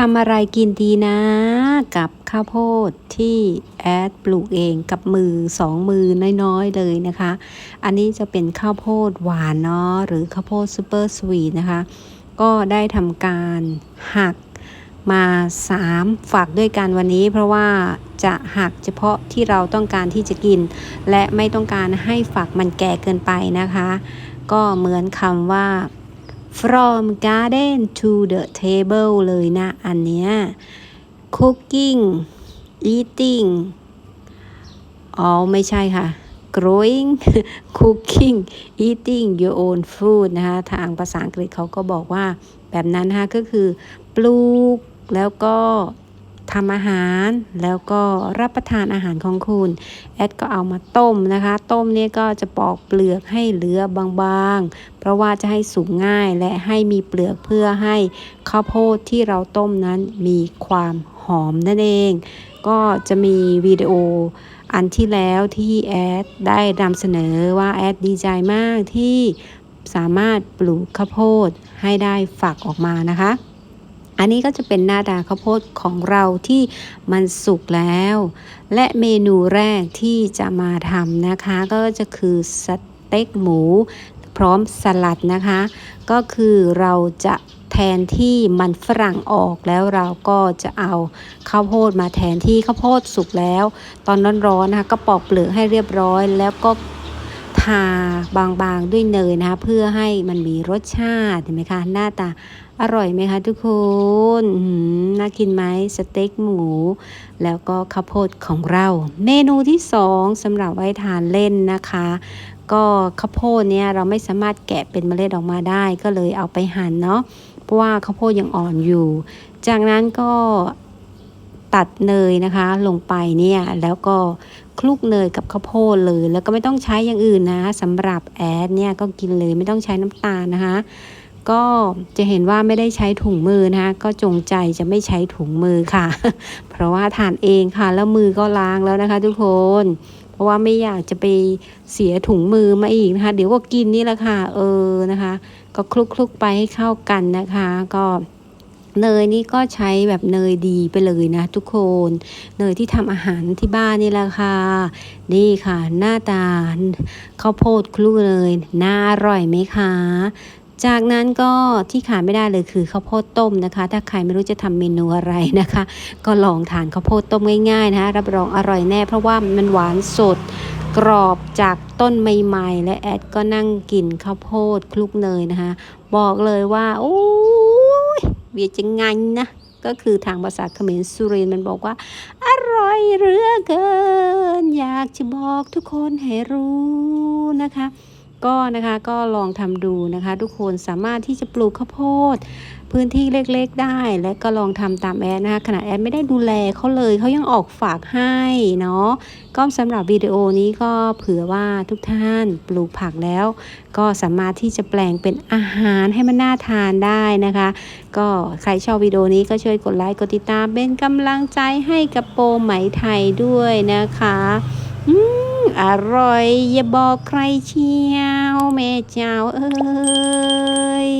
ทำอะไรกินดีนะ กับข้าวโพดที่แอดปลูกเองกับมือสองมือน้อยๆเลยนะคะ อันนี้จะเป็นข้าวโพดหวานเนาะหรือข้าวโพดซูเปอร์สวีทนะคะ ก็ได้ทำการหักมา3ฝักด้วยกันวันนี้ เพราะว่าจะหักเฉพาะที่เราต้องการที่จะกิน และไม่ต้องการให้ฝักมันแก่เกินไปนะคะ ก็เหมือนคำว่า from garden to the table เลยนะ อันเนี้ย cooking eating อ๋อ ไม่ใช่ค่ะ growing cooking eating your own food นะคะ ทางภาษาอังกฤษเขาก็บอกว่าแบบนั้นนะคะก็คือ ปลูกแล้วก็ ทำอาหารแล้วก็รับประทานอาหารของคุณ แอดก็เอามาต้มนะคะ ต้มเนี่ยก็จะปอกเปลือกให้เหลือบางๆ เพราะว่าจะให้สุกง่ายและให้มีเปลือกเพื่อให้ข้าวโพดที่เราต้มนั้นมีความหอมนั่นเอง ก็จะมีวิดีโออันที่แล้วที่แอดได้นำเสนอว่าแอดดีใจมากที่สามารถปลูกข้าวโพดให้ได้ฝักออกมานะคะ อันนี้ก็จะเป็นหน้าตาข้าวโพดของเราที่มันสุกแล้ว และเมนูแรกที่จะมาทำนะคะ ก็จะคือสเต็กหมู พร้อมสลัดนะคะ ก็คือเราจะแทนที่มันฝรั่งออกแล้วเราก็จะเอาข้าวโพดมาแทนที่ข้าวโพดสุกแล้ว ตอนร้อนๆนะคะก็ปอกเปลือกให้เรียบร้อย แล้วก็ทาบางๆด้วยเนยนะคะ เพื่อให้มันมีรสชาติเห็นไหมคะหน้าตา อร่อยไหมคะทุกคนน่ากินไหมสเต็กหมู แล้วก็ข้าวโพดของเรา เมนูที่สองสำหรับไว้ทานเล่นนะคะ ก็ข้าวโพดเนี่ยเราไม่สามารถแกะเป็นเมล็ดออกมาได้ ก็เลยเอาไปหั่นเนาะเพราะว่าข้าวโพดยังอ่อนอยู่ จากนั้นก็ตัดเนยนะคะลงไปเนี่ยแล้วก็คลุกเนยกับข้าวโพดเลย แล้วก็ไม่ต้องใช้อย่างอื่นนะสำหรับแอดเนี่ยก็กินเลยไม่ต้องใช้น้ำตาลนะคะ ก็จะเห็นว่าไม่ได้ใช้ถุงมือนะคะก็จงใจจะไม่ใช้ถุงมือค่ะ เพราะว่าทานเองค่ะ แล้วมือก็ล้างแล้วนะคะ ทุกคน เพราะว่าไม่อยากจะไปเสียถุงมือมาอีกนะคะ เดี๋ยวก็กินนี่แหละค่ะ เออนะคะ ก็คลุกๆไปให้เข้ากันนะคะ ก็เนยนี่ก็ใช้แบบเนยดีไปเลยนะทุกคน เนยที่ทำอาหารที่บ้านนี่แหละค่ะ นี่ค่ะ หน้าตาข้าวโพดคลุกเนยน่าอร่อยไหมคะ จากนั้นก็ที่ขาดไม่ได้เลยคือข้าวโพดต้มนะคะ ถ้าใครไม่รู้จะทำเมนูอะไรนะคะ ก็ลองทานข้าวโพดต้มง่ายๆนะคะรับรองอร่อยแน่ เพราะว่ามันหวานสดกรอบจากต้นใหม่ๆ และแอดก็นั่งกินข้าวโพดคลุกเนยนะคะ บอกเลยว่าโอ้ยเวียจะงันนะก็คือทางภาษาเขมรสุรินมันบอกว่า อร่อยเหลือเกิน อยากจะบอกทุกคนให้รู้นะคะ ก็นะคะก็ลองทำดูนะคะ ทุกคนสามารถที่จะปลูกข้าวโพด พื้นที่เล็กๆได้ และก็ลองทำตามแอดนะคะขณะแอดไม่ได้ดูแลเขาเลยเขายังออกฝากให้เนาะก็สำหรับวิดีโอนี้ก็เผื่อว่าทุกท่านปลูกผักแล้ว ก็สามารถที่จะแปลงเป็นอาหารให้มันน่าทานได้นะคะ ก็ใครชอบวิดีโอนี้ก็ช่วยกดไลค์กดติดตามเป็นกำลังใจให้กับโปรไหมไทยด้วยนะคะอืม อร่อยอย่าบอกใครเชียวแม่เจ้าเอ้ย